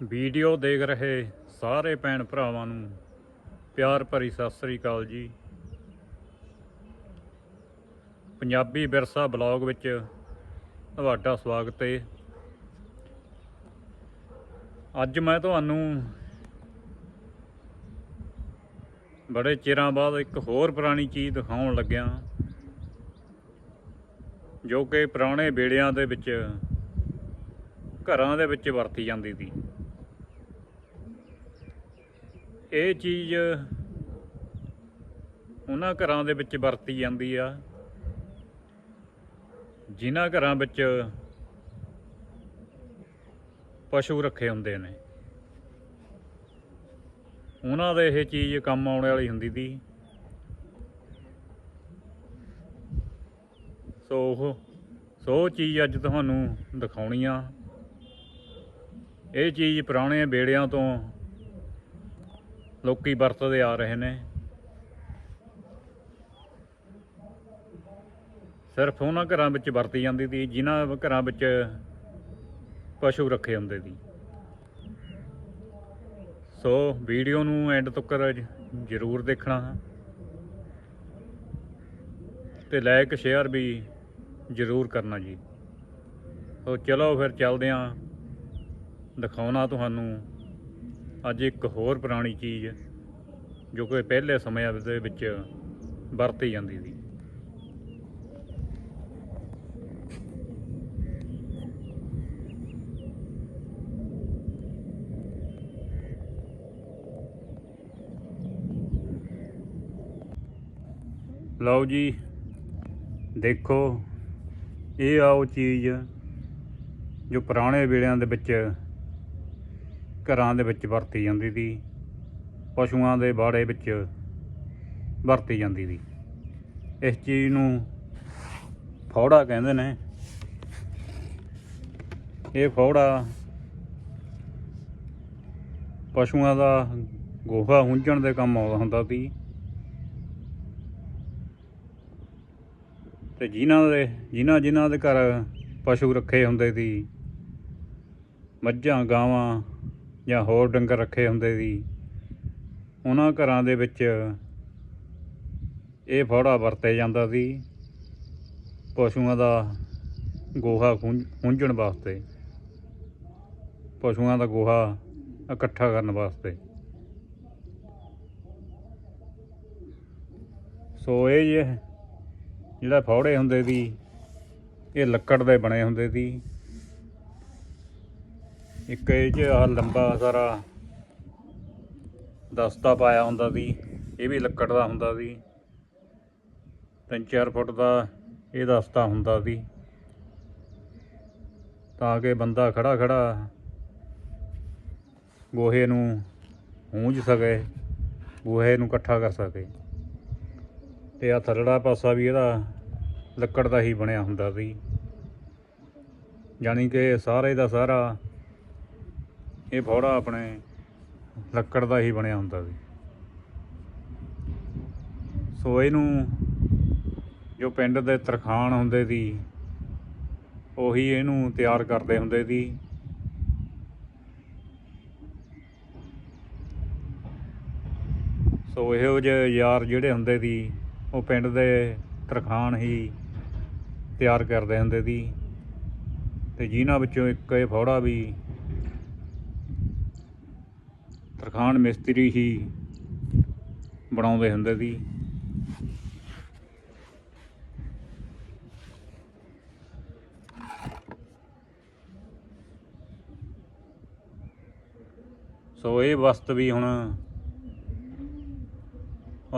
Video ਦੇਖ ਰਹੇ ਸਾਰੇ ਭੈਣ ਭਰਾਵਾਂ ਨੂੰ ਪਿਆਰ ਭਰੀ ਸਤਿ ਸ੍ਰੀ ਅਕਾਲ ਜੀ। ਪੰਜਾਬੀ ਵਿਰਸਾ ਬਲੌਗ ਵਿੱਚ ਤੁਹਾਡਾ ਸਵਾਗਤ ਹੈ ਅੱਜ ਮੈਂ ਤੁਹਾਨੂੰ ਬੜੇ ਚਿਰਾਂ ਬਾਅਦ ਇੱਕ ਹੋਰ ਪੁਰਾਣੀ ਚੀਜ਼ ਦਿਖਾਉਣ ਲੱਗਿਆ, ਜੋ ਕਿ ਪੁਰਾਣੇ ਬੇੜਿਆਂ ਦੇ ਵਿੱਚ ਘਰਾਂ ਦੇ ਵਿੱਚ ਵਰਤੀ ਜਾਂਦੀ ਸੀ। ਇਹ ਚੀਜ਼ ਉਹਨਾਂ ਘਰਾਂ ਦੇ ਵਿੱਚ ਵਰਤੀ ਜਾਂਦੀ ਆ, ਜਿਨ੍ਹਾਂ ਘਰਾਂ ਵਿੱਚ ਪਸ਼ੂ ਰੱਖੇ ਹੁੰਦੇ ਨੇ। ਉਹਨਾਂ ਦੇ ਇਹ ਚੀਜ਼ ਕੰਮ ਆਉਣ ਵਾਲੀ ਹੁੰਦੀ ਸੀ। ਸੋ ਉਹ ਸੋ ਉਹ ਚੀਜ਼ ਅੱਜ ਤੁਹਾਨੂੰ ਦਿਖਾਉਣੀ ਆ। ਇਹ ਚੀਜ਼ ਪੁਰਾਣੇ ਬੇੜਿਆਂ ਤੋਂ ਲੋਕੀ ਵਰਤਦੇ ਆ ਰਹੇ ਨੇ। ਸਿਰਫ ਉਹਨਾਂ ਘਰਾਂ ਵਿੱਚ ਵਰਤੀ ਜਾਂਦੀ ਸੀ, ਜਿਨ੍ਹਾਂ ਘਰਾਂ ਵਿੱਚ ਪਸ਼ੂ ਰੱਖੇ ਹੁੰਦੇ ਸੀ। ਸੋ ਵੀਡੀਓ ਨੂੰ ਐਂਡ ਤੱਕ ਜ਼ਰੂਰ ਦੇਖਣਾ। ਤੇ ਲਾਈਕ ਸ਼ੇਅਰ ਵੀ ਜ਼ਰੂਰ ਕਰਨਾ ਜੀ। ਸੋ ਚਲੋ ਫਿਰ ਚੱਲਦੇ ਆਂ। ਦਿਖਾਉਣਾ ਤੁਹਾਨੂੰ ਅੱਜ ਇੱਕ ਹੋਰ ਪੁਰਾਣੀ ਚੀਜ਼ ਜੋ ਕਿ ਪਹਿਲੇ ਸਮਿਆਂ ਦੇ ਵਿੱਚ ਵਰਤੀ ਜਾਂਦੀ ਸੀ। ਲਓ ਜੀ, ਦੇਖੋ, ਇਹ ਆ ਉਹ ਚੀਜ਼ ਜੋ ਪੁਰਾਣੇ ਵੇਲਿਆਂ ਦੇ ਵਿੱਚ ਘਰਾਂ ਦੇ ਵਿੱਚ ਵਰਤੀ ਜਾਂਦੀ ਸੀ। ਪਸ਼ੂਆਂ ਦੇ ਬਾੜੇ ਵਿੱਚ ਵਰਤੀ ਜਾਂਦੀ ਸੀ। ਇਸ ਚੀਜ਼ ਨੂੰ ਫੌੜਾ ਕਹਿੰਦੇ ਨੇ। ਇਹ ਫੌੜਾ ਪਸ਼ੂਆਂ ਦਾ ਗੋਹਾ ਹੁੰਝਣ ਦੇ ਕੰਮ ਆਉਂਦਾ ਹੁੰਦਾ ਸੀ। ਤੇ ਜਿਨ੍ਹਾਂ ਦੇ, ਜਿਨ੍ਹਾਂ ਜਿਨ੍ਹਾਂ ਦੇ ਘਰ ਪਸ਼ੂ ਰੱਖੇ ਹੁੰਦੇ ਸੀ। ਮੱਝਾਂ, ਗਾਵਾਂ ਜਾਂ ਹੋਰ ਡੰਗਰ ਰੱਖੇ ਹੁੰਦੇ ਸੀ, ਉਹਨਾਂ ਘਰਾਂ ਦੇ ਵਿੱਚ ਇਹ ਫੌੜਾ ਵਰਤਿਆ ਜਾਂਦਾ ਸੀ ਪਸ਼ੂਆਂ ਦਾ ਗੋਹਾ ਖੁੰਝ- ਖੁੰਝਣ ਵਾਸਤੇ, ਪਸ਼ੂਆਂ ਦਾ ਗੋਹਾ ਇਕੱਠਾ ਕਰਨ ਵਾਸਤੇ। ਸੋ ਇਹ ਜੇ ਜਿਹੜਾ ਫੌੜੇ ਹੁੰਦੇ ਸੀ, ਇਹ ਲੱਕੜ ਦੇ ਬਣੇ ਹੁੰਦੇ ਸੀ। ਇੱਕ ਇਹ 'ਚ ਆਹ ਲੰਬਾ ਸਾਰਾ ਦਸਤਾ ਪਾਇਆ ਹੁੰਦਾ ਸੀ, ਇਹ ਵੀ ਲੱਕੜ ਦਾ ਹੁੰਦਾ ਸੀ। ਤਿੰਨ ਚਾਰ ਫੁੱਟ ਦਾ ਇਹ ਦਸਤਾ ਹੁੰਦਾ ਸੀ। ਤਾਂ ਕਿ ਬੰਦਾ ਖੜਾ ਖੜਾ ਗੋਹੇ ਨੂੰ ਹੂੰਝ ਸਕੇ, ਗੋਹੇ ਨੂੰ ਇਕੱਠਾ ਕਰ ਸਕੇ। ਤੇ ਆ ਥੱਲੜਾ ਪਾਸਾ ਵੀ ਇਹਦਾ ਲੱਕੜ ਦਾ ਹੀ ਬਣਿਆ ਹੁੰਦਾ ਸੀ। ਯਾਨੀ ਕਿ ਸਾਰੇ ਦਾ ਸਾਰਾ ਇਹ ਫੌੜਾ ਆਪਣੇ ਲੱਕੜ ਦਾ ਹੀ ਬਣਿਆ ਹੁੰਦਾ ਸੀ। ਸੋ ਇਹਨੂੰ ਜੋ ਪਿੰਡ ਦੇ ਤਰਖਾਣ ਹੁੰਦੇ ਸੀ, ਉਹੀ ਇਹਨੂੰ ਤਿਆਰ ਕਰਦੇ ਹੁੰਦੇ ਸੀ। ਸੋ ਇਹੋ ਜਿਹੇ ਯਾਰ ਜਿਹੜੇ ਹੁੰਦੇ ਸੀ, ਉਹ ਪਿੰਡ ਦੇ ਤਰਖਾਣ ਹੀ ਤਿਆਰ ਕਰਦੇ ਹੁੰਦੇ ਸੀ। ਤੇ ਜਿਨ੍ਹਾਂ ਵਿੱਚੋਂ ਇੱਕ ਇਹ ਫੌੜਾ ਵੀ ਤਰਖਾਣ ਮਿਸਤਰੀ ਹੀ ਬਣਾਉਂਦੇ ਹੁੰਦੇ ਸੀ। ਸੋ ਇਹ ਵਸਤ ਵੀ ਹੁਣ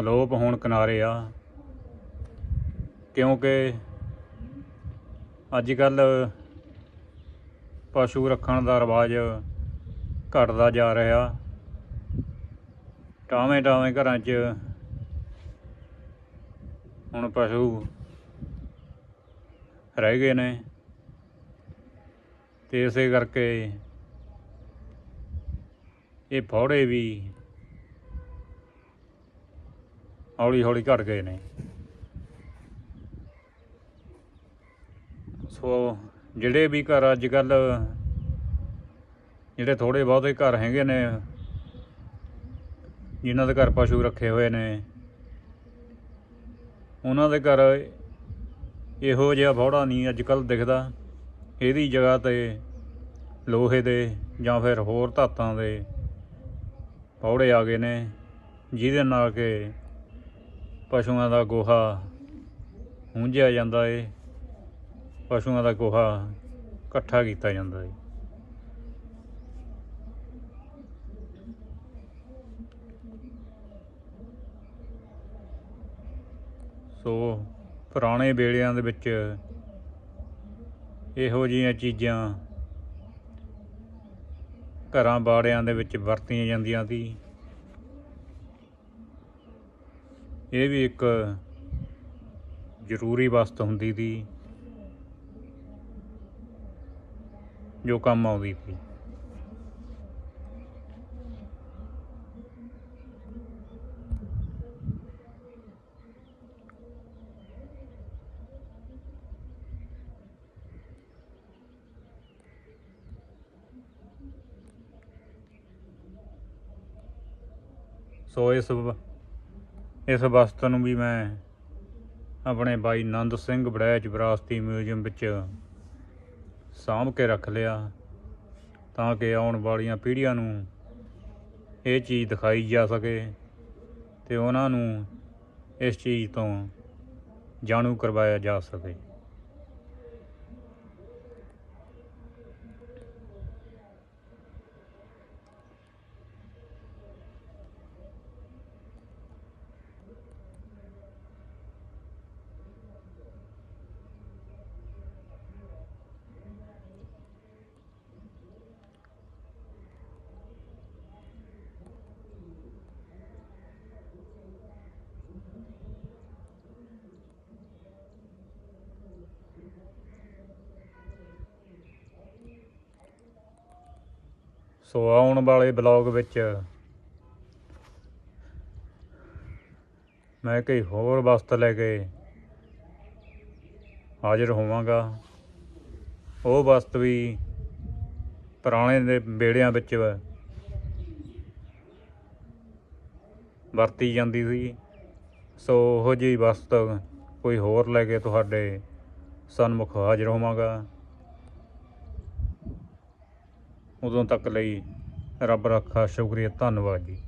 ਅਲੋਪ ਹੋਣ ਕਿਨਾਰੇ ਆ। ਕਿਉਂਕਿ ਅੱਜ ਕੱਲ ਪਸ਼ੂ ਰੱਖਣ ਦਾ ਰਿਵਾਜ ਘਟਦਾ ਜਾ ਰਿਹਾ। ਟਾਵੇਂ ਟਾਵੇਂ ਘਰਾਂ 'ਚ ਹੁਣ ਪਸ਼ੂ ਰਹਿ ਗਏ ਨੇ ਤੇ ਇਸੇ ਕਰਕੇ ਇਹ ਫੌੜੇ ਵੀ ਹੌਲੀ ਹੌਲੀ ਘਟ ਗਏ ਨੇ। ਸੋ ਜਿਹੜੇ ਵੀ ਘਰ ਅੱਜ ਕੱਲ ਜਿਹੜੇ ਥੋੜੇ ਬਹੁਤੇ ਘਰ ਹੈਗੇ ਨੇ ਜਿਨ੍ਹਾਂ ਦੇ ਘਰ ਪਸ਼ੂ ਰੱਖੇ ਹੋਏ ਨੇ। ਉਹਨਾਂ ਦੇ ਘਰ ਇਹੋ ਜਿਹਾ ਫੌੜਾ ਨਹੀਂ ਅੱਜ ਕੱਲ ਦਿਖਦਾ। ਇਹਦੀ ਜਗ੍ਹਾ ਤੇ ਲੋਹੇ ਦੇ ਜਾਂ ਫਿਰ ਹੋਰ ਧਾਤਾਂ ਦੇ ਫੌੜੇ ਆ ਗਏ ਨੇ, ਜਿਹਦੇ ਨਾਲ ਕਿ ਪਸ਼ੂਆਂ ਦਾ ਗੋਹਾ ਹੁੰਝਿਆ ਜਾਂਦਾ ਏ। ਪਸ਼ੂਆਂ ਦਾ ਗੋਹਾ ਇਕੱਠਾ ਕੀਤਾ ਜਾਂਦਾ ਏ। ਸੋ ਪੁਰਾਣੇ ਵੇਲਿਆਂ ਦੇ ਵਿੱਚ ਇਹੋ ਜਿਹੀਆਂ ਚੀਜ਼ਾਂ ਘਰਾਂ ਬਾੜਿਆਂ ਦੇ ਵਿੱਚ ਵਰਤੀਆਂ ਜਾਂਦੀਆਂ ਸੀ। ਇਹ ਵੀ ਇੱਕ ਜ਼ਰੂਰੀ ਵਸਤ ਹੁੰਦੀ ਸੀ ਜੋ ਕੰਮ ਆਉਂਦੀ ਸੀ। ਸੋ ਇਸ ਵ- ਇਸ ਵਸਤ ਨੂੰ ਵੀ ਮੈਂ ਆਪਣੇ ਬਾਈ ਨੰਦ ਸਿੰਘ ਬੜੈਚ ਵਿਰਾਸਤੀ ਮਿਊਜ਼ੀਅਮ ਵਿੱਚ ਸਾਂਭ ਕੇ ਰੱਖ ਲਿਆ ਤਾਂ ਕਿ ਆਉਣ ਵਾਲੀਆਂ ਪੀੜ੍ਹੀਆਂ ਨੂੰ ਇਹ ਚੀਜ਼ ਦਿਖਾਈ ਜਾ ਸਕੇ ਤੇ ਉਹਨਾਂ ਨੂੰ ਇਸ ਚੀਜ਼ ਤੋਂ ਜਾਣੂ ਕਰਵਾਇਆ ਜਾ ਸਕੇ। ਸੋ ਆਉਣ ਵਾਲੇ ਬਲੌਗ ਵਿੱਚ ਮੈਂ ਕਈ ਹੋਰ ਵਸਤ ਲੈ ਕੇ ਹਾਜ਼ਰ ਹੋਵਾਂਗਾ। ਉਹ ਵਸਤ ਵੀ ਪੁਰਾਣੇ ਦੇ ਬੇੜਿਆਂ ਵਿੱਚ ਵਰਤੀ ਜਾਂਦੀ ਸੀ। ਸੋ ਉਹ ਜਿਹੀ ਵਸਤ ਕੋਈ ਹੋਰ ਲੈ ਕੇ ਤੁਹਾਡੇ ਸਨਮੁਖ ਹਾਜ਼ਰ ਹੋਵਾਂਗਾ। ਉਦੋਂ ਤੱਕ ਲਈ ਰੱਬ ਰੱਖਾ ਸ਼ੁਕਰੀਆ ਧੰਨਵਾਦ ਜੀ।